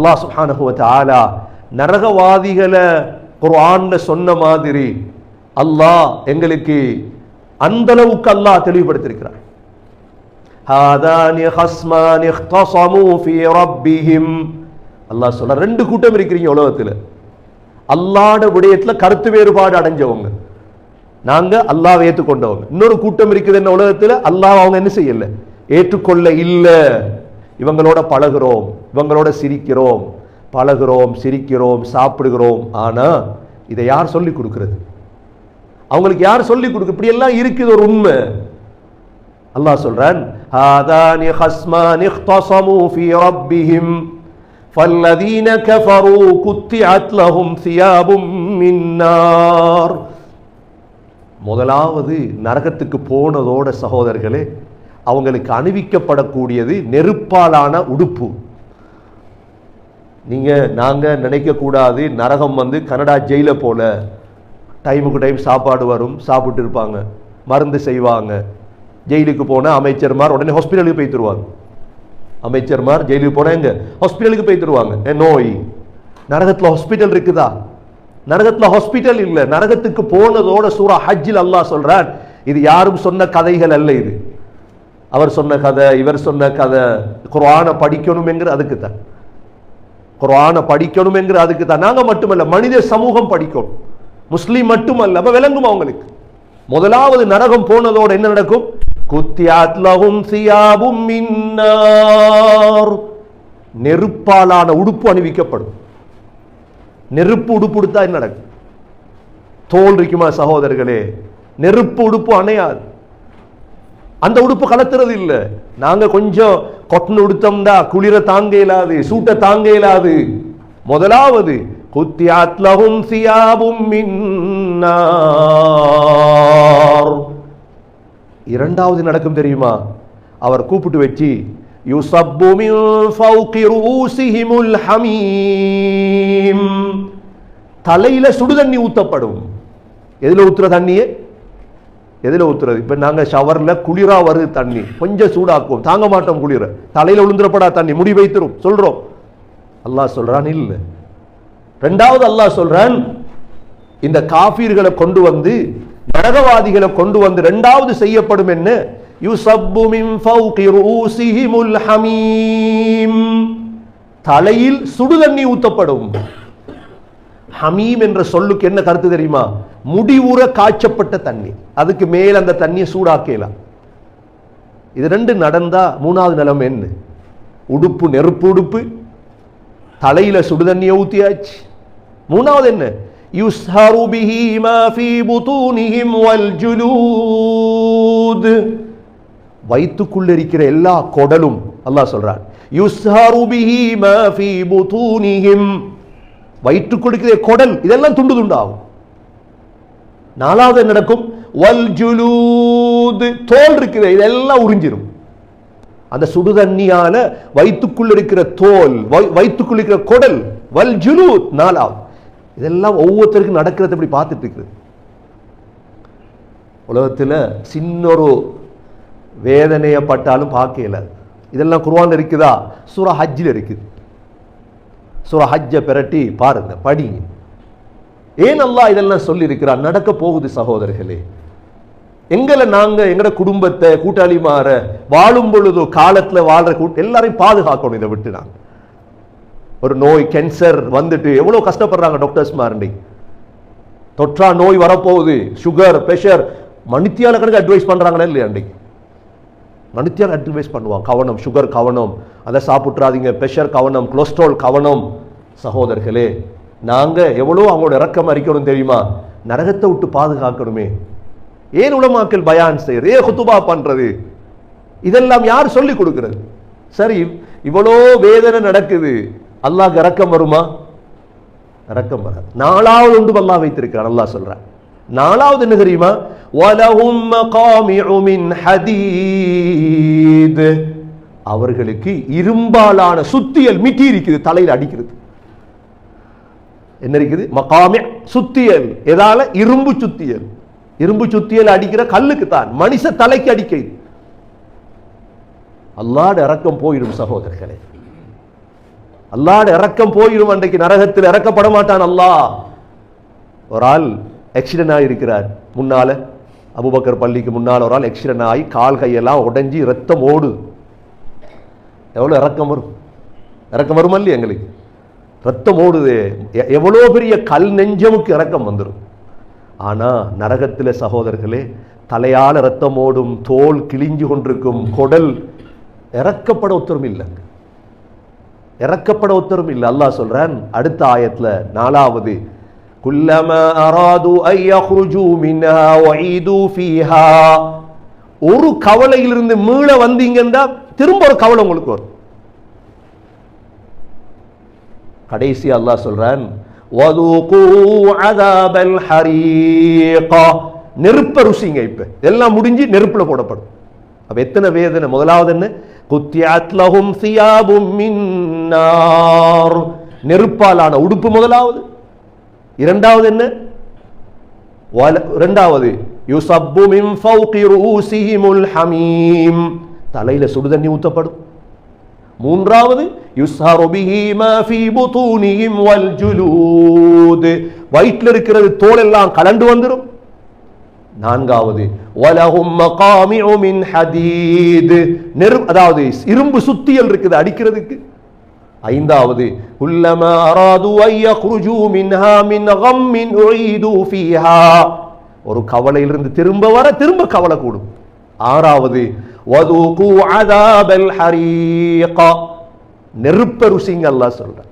அல்லாஹ் சுப்ஹானஹு ஆலா நரகவாதிகளை குர்ஆனில் சொன்ன மாதிரி அல்லாஹ் எங்களுக்கு அந்த அளவுக்கு அல்லாஹ் தெளிவுபடுத்தியிருக்கிறார் ஹாதானி ஹஸ்மானி அல்லாஹ் சொல்ற ரெண்டு கூட்டம் இருக்கிறீங்க உலகத்துல. அல்லாட விடயத்துல கருத்து வேறுபாடு அடைஞ்சவங்க. நாங்க அல்லாஹ் ஏற்றுக்கொண்டவங்க. இன்னொரு கூட்டம் இருக்குது என்ன உலகத்துல? அல்லாஹ் அவங்க என்ன செய்யல? ஏற்றுக்கொள்ள இல்லை. இவங்களோட பழகுறோம். இவங்களோட சிரிக்கிறோம் பழகுறோம் சிரிக்கிறோம் சாப்பிடுகிறோம் ஆனா இதை யார் சொல்லி கொடுக்கிறது அவங்களுக்கு யார் சொல்லி கொடுக்கு இப்படி எல்லாம் இருக்குது ஒரு உண்மை அல்லாஹ் சொல்றான் ஹாதானி ஹஸ்மானி இஹ்தஸமு ஃபீ ரப்பிஹிம் فالذين كفروا قطعت لهم ثياب من نار முதலாவது நரகத்துக்கு போனதோட சகோதரர்களே அவங்களுக்கு அணிவிக்கப்படக்கூடியது நெருப்பாலான உடுப்பு நீங்கள் நாங்கள் நினைக்கக்கூடாது நரகம் வந்து கனடா ஜெயில போல். டைமுக்கு டைம் சாப்பாடு வரும் சாப்பிட்டு இருப்பாங்க. மருந்து செய்வாங்க. ஜெயிலுக்கு போன அமைச்சர்மார் உடனே ஹாஸ்பிட்டலுக்கு போய் தருவாங்க. அமைச்சர்மார் ஜெயிலுக்கு போனால் எங்கே? ஹாஸ்பிட்டலுக்கு போய் தருவாங்க. நோய். நரகத்தில் ஹாஸ்பிட்டல் இருக்குதா? நரகத்தில் ஹாஸ்பிட்டல் இல்லை. நரகத்துக்கு போனதோட சூரா ஹஜ்ஜில் அல்லாஹ் சொல்கிறான் இது யாரும் சொன்ன கதைகள் அல்ல இது. அவர் சொன்ன கதை இவர் சொன்ன கதை குரானை படிக்கணுமேங்கிற அதுக்கு தான் குரானை படிக்கணும் என்கிற அதுக்கு தான் நாங்க மட்டுமல்ல மனித சமூகம் படிக்கணும். முஸ்லீம் மட்டுமல்ல அப்போ விளங்கும் அவங்களுக்கு முதலாவது நரகம் போனதோடு என்ன நடக்கும்? குத்தியாத்லகும் சியாபும் மின்னார் நெருப்பாலான உடுப்பு அணிவிக்கப்படும். நெருப்பு உடுப்பு உடுத்தா என்ன நடக்கும்? தோல் இருக்குமா சகோதரர்களே? நெருப்பு உடுப்பு அணையாது. அந்த உடுப்பு கலத்துறது இல்லை. நாங்கள் கொஞ்சம் கொட்டன் உடுத்தம்டா குளிர தாங்க இயலாது சூட்ட தாங்க இயலாது முதலாவது குத்தியாத்லகும் சியாபும் மின்னார் இரண்டாவது நடக்கும் தெரியுமா? அவர் கூப்பிட்டு வச்சு யுசப்பு மின் ஃபௌகி ரூசிஹிமுல் ஹமீம். தலையில சுடுதண்ணி ஊத்தப்படும். எதில் ஊத்துற தண்ணியே? எதில் ஊத்துறது? இப்போ நாங்கள் ஷவர்ல குளிராக வருது தண்ணி. கொஞ்சம் சூடாக்குவோம். தாங்க மாட்டோம் குளிர. தலையில் விழுந்துறப்படா தண்ணி. முடி வைத்திரும். சொல்கிறோம் அல்லாஹ் சொல்றான் இல்லை. ரெண்டாவது அல்லாஹ் சொல்றான் இந்த காஃபீர்களை கொண்டு வந்து நரகவாதிகளை கொண்டு வந்து ரெண்டாவது செய்யப்படும் என்ன? யுசப்பு மின் ஃபௌகி ரூசிஹிமுல் ஹமீம். தலையில் சுடு தண்ணி ஊத்தப்படும். ஹமீம் என்ற சொல்லுக்கு என்ன கருத்து தெரியுமா? முடிவுற காய்ச்சப்பட்ட தண்ணி அதுக்கு மேல் அந்த தண்ணியை சூடாக்கலாம். இது ரெண்டு நடந்தா மூணாவது நிலைமை என்ன? உடுப்பு நெருப்பு உடுப்பு. தலையில சுடு தண்ணியை ஊத்தியாச்சு. மூணாவது என்ன? யுஸ்ஹரு பிஹி மா ஃபீ புதூனிஹிம் வல் ஜுலூத். வயிற்றுக்குள்ள இருக்கிற எல்லா குடலும் அல்லாஹ் சொல்றான். யுஸ்ஹரு பிஹி மா ஃபீ புதூனிஹிம். வயிற்று கொடுக்கிற குடல் இதெல்லாம் துண்டு துண்டாகும். நாலாவது நடக்கும்? வல் ஜுலூது தோல் இருக்குது இதெல்லாம் உறிஞ்சிரும். அந்த சுடு தண்ணியால வயிற்றுக்குள்ள இருக்கிற தோல் வய்- வயிற்றுக்குள்ள இருக்கிற குடல் வல் ஜுலூத் நாலாவது. இதெல்லாம் ஒவ்வொருத்தருக்கும் நடக்கிறத இப்படி பார்த்துட்டு இருக்குது உலகத்துல சின்ன ஒரு வேதனையப்பட்டாலும் பார்க்கல இதெல்லாம் குர்ஆன்ல இருக்குதா? சூரா ஹஜ்ஜில் இருக்குது. சூரா ஹஜ்ஜை பிரட்டி பாருங்க படி. ஏன் அல்லா இதெல்லாம் சொல்லியிருக்கிறா நடக்க போகுது சகோதரர்களே. எங்களை நாங்கள் எங்களோட குடும்பத்தை கூட்டாளிமார வாழும் பொழுதோ காலத்தில் வாழ்ற கூட்ட எல்லாரையும் பாதுகாக்கணும் இதை விட்டு நாங்கள் ஒரு நோய் கேன்சர் வந்துட்டு எவ்வளோ கஷ்டப்படுறாங்க டாக்டர்ஸ் மாரண்டி. தொற்றா நோய் வரப்போகுது சுகர் ப்ரெஷர் மணித்தியால கணக்கு அட்வைஸ் பண்ணுறாங்களே இல்லையா அன்றைக்கு மணித்தியால் அட்வைஸ் பண்ணுவாங்க கவனம் சுகர் கவனம் அதை சாப்பிட்றாதீங்க ப்ரெஷர் கவனம் கொலஸ்ட்ரால் கவனம். சகோதரர்களே நாங்கள் எவ்வளோ அவங்களோட இறக்கம் அறிக்கணும் தெரியுமா? நரகத்தை விட்டு பாதுகாக்கணுமே. ஏன் உலமாக்கல் பயான் செய்யறது? ஏன் குத்துபா பண்ணுறது இதெல்லாம் யார் சொல்லி கொடுக்குறது? சரி இவ்வளோ வேதனை நடக்குது. அல்லாஹ் இறக்கம் வருமா? இறக்கம் வராது. நாலாவது உண்டு அல்லாஹ் வைத்திருக்கிறான் அல்லாஹ் சொல்கிறேன் நாலாவது என்ன தெரியுமா? அவர்களுக்கு இரும்பாலான சுத்தியல் மிட்டி இருக்குது தலையில் அடிக்கிறது. என்ன இருக்குது? மகாமி சுத்தியல். எதால? இரும்பு சுத்தியல். இரும்பு சுத்தியல் அடிக்கிற கல்லுக்கு தான். மனுஷ தலைக்கு அடிக்கிறது அல்லாட இறக்கம் போயிடும் சகோதரர்களே. அல்லாட இறக்கம் போயிடும் அன்றைக்கு நரகத்தில் இறக்கப்பட மாட்டான் அல்லாஹ். ஒரு ஆள் ஆக்சிடென்ட் ஆகியிருக்கிறார் முன்னால அபுபக்கர் பள்ளிக்கு முன்னால் ஒரு ஆள் ஆக்சிடென்ட் ஆகி கால் கையெல்லாம் உடைஞ்சி ரத்தம் ஓடுது எவ்வளோ இறக்கம் வரும்? இறக்கம் வருமா இல்லையா எங்களுக்கு? ரத்தம் ஓடுது. எ- எவ்வளோ பெரிய கல் நெஞ்சமுக்கு இறக்கம் வந்துடும் ஆனா நரகத்தில் சகோதரர்களே தலையால ரத்தம் ஓடும் தோல் கிழிஞ்சு கொண்டிருக்கும் குடல் இறக்கப்பட உத்தரவு இல்லை. இறக்கப்பட உத்தரவு இல்லை. அல்லாஹ் சொல்றான் அடுத்த ஆயத்தில் நாலாவது குல்லமா அராது ஐ யஹ்ருஜு மின்ஹா வஈது ஃபீஹா ஒரு கவலையிலிருந்து மீள வந்தீங்கன்னா திரும்ப ஒரு கவலை உங்களுக்கு வரும். கடைசி அல்லாஹ் சொல்றான் நெருப்ப ருசிங்க இப்ப. எல்லாம் முடிஞ்சு நெருப்புல போடப்படும். அப்ப எத்தனை வேதனை? முதலாவது என்ன? குத்தியாத்லஹும் சியாபும் மின்னார் நெருப்பாலான உடுப்பு முதலாவது. இரண்டாவது என்ன? வல- இரண்டாவது யுசப்பு மின் ஃபௌகி ரூசிஹிமுல் ஹமீம். தலையில சுடுதண்ணி ஊத்தப்படும். மூன்றாவது யுஸ்ஹரு பிஹி மா ஃபீ புதூனிஹிம் வல் ஜுலூத். வயிற்றில் இருக்கிறது தோல் எல்லாம் கலண்டு வந்துரும். நான்காவது வலஹும் மகாமிஉ மின் ஹதீத். நெரு அதாவது இரும்பு சுத்தியல் இருக்குது அடிக்கிறதுக்கு. ஐந்தாவது குல்லமா அராது ஐய குருஜு மின்ஹா மின் கம்மின் உஈது ஃபீஹா. ஒரு கவலையிலிருந்து திரும்ப வர திரும்ப கவலை கூடும். ஆறாவது வதூகு அதாபல் ஹரீகா. நெருப்ப ருசிங்க அல்லாஹ் சொல்றான்.